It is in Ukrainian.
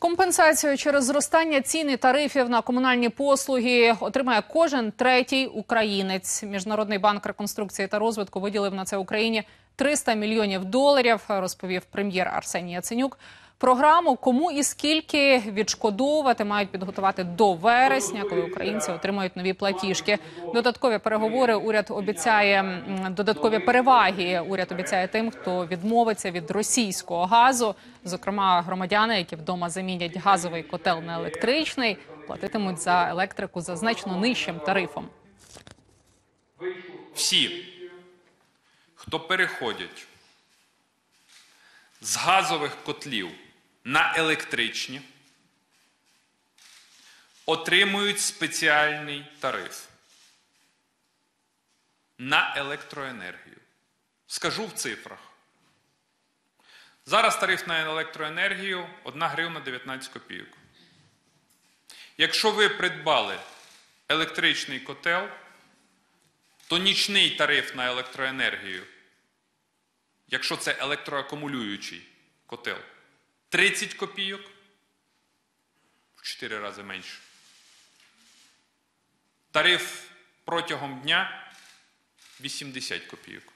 Компенсацію через зростання цін і тарифів на комунальні послуги отримає кожен третій українець. Міжнародний банк реконструкції та розвитку виділив на це Україні 300 мільйонів доларів, розповів прем'єр Арсеній Яценюк. Програму кому і скільки відшкодовувати мають підготувати до вересня, коли українці отримають нові платіжки. Додаткові переговори уряд обіцяє додаткові переваги. Уряд обіцяє тим, хто відмовиться від російського газу. Зокрема, громадяни, які вдома замінять газовий котел на електричний, платитимуть за електрику за значно нижчим тарифом. всі, хто переходять з газових котлів на електричні, отримують спеціальний тариф на електроенергію. Скажу в цифрах. Зараз тариф на електроенергію 1 гривна 19 копійок. Якщо ви придбали електричний котел, то нічний тариф на електроенергію, якщо це електроакумулюючий котел, 30 копійок в 4 рази менше. Тариф протягом дня 80 копійок.